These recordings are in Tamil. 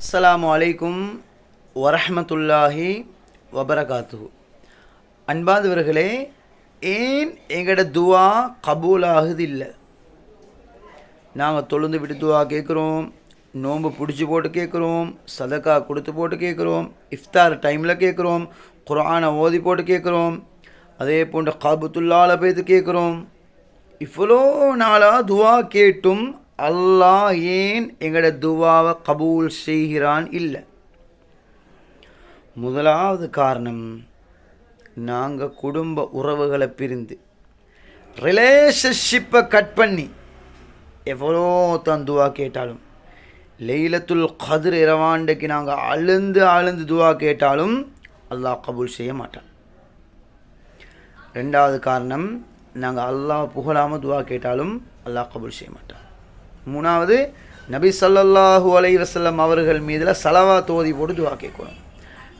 அஸ்ஸலாமு அலைக்கும் வரஹ்மத்துல்லாஹி வபரகாத்து அன்பாதவர்களே ஏன் எங்களோட துவா கபூல் ஆகுது இல்லை நாங்கள் தொழுந்து விட்டு துவா கேட்குறோம் நோன்பு பிடிச்சி போட்டு கேட்குறோம் சதக்கா கொடுத்து போட்டு கேட்குறோம் இஃப்தார் டைமில் கேட்குறோம் குரானை ஓதி போட்டு கேட்குறோம் அதே போன்ற காபத்துல்லால போய்த்து கேட்குறோம் இவ்வளோ நாளாக துவா கேட்டும் அல்லாஹ் ஏன் எங்களோட துவாவை கபூல் செய்கிறான் இல்லை? முதலாவது காரணம் நாங்கள் குடும்ப உறவுகளை பிரிந்து ரிலேஷன்ஷிப்பை கட் பண்ணி எவ்வளோ தான் துவா கேட்டாலும் லைலத்துல் கதிர் இரவாண்டைக்கு நாங்கள் அழுந்து அழுந்து துவா கேட்டாலும் அல்லாஹ் கபூல் செய்ய மாட்டான். ரெண்டாவது காரணம் நாங்கள் அல்லாஹ் புகழாமல் துவா கேட்டாலும் அல்லாஹ் கபூல் செய்ய மாட்டான். மூணாவது நபி ஸல்லல்லாஹு அலை வசல்லம் அவர்கள் மீதில் சலவா தோதி போட்டு துவா கேட்கணும்.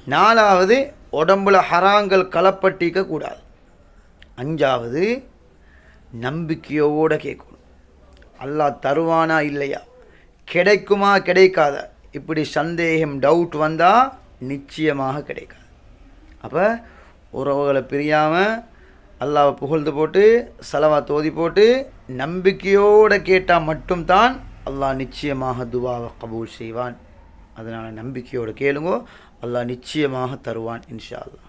நாலாவது உடம்புல ஹராங்கள் கலப்பட்டிக்க கூடாது. அஞ்சாவது நம்பிக்கையோடு கேட்கணும். அல்லாஹ் தருவானா இல்லையா? கிடைக்குமா கிடைக்காத? இப்படி சந்தேகம் டவுட் வந்தால் நிச்சயமாக கிடைக்காது. அப்போ உறவுகளை பிரியாமல் அல்லாவை புகழ்ந்து போட்டு செலவா தோதி போட்டு நம்பிக்கையோடு கேட்டால் மட்டும்தான் அல்லாஹ் நிச்சயமாக துவாவை கபூல் செய்வான். அதனால் நம்பிக்கையோடு கேளுங்கோ அல்லாஹ் நிச்சயமாக தருவான் இன்ஷா அல்லாஹ்.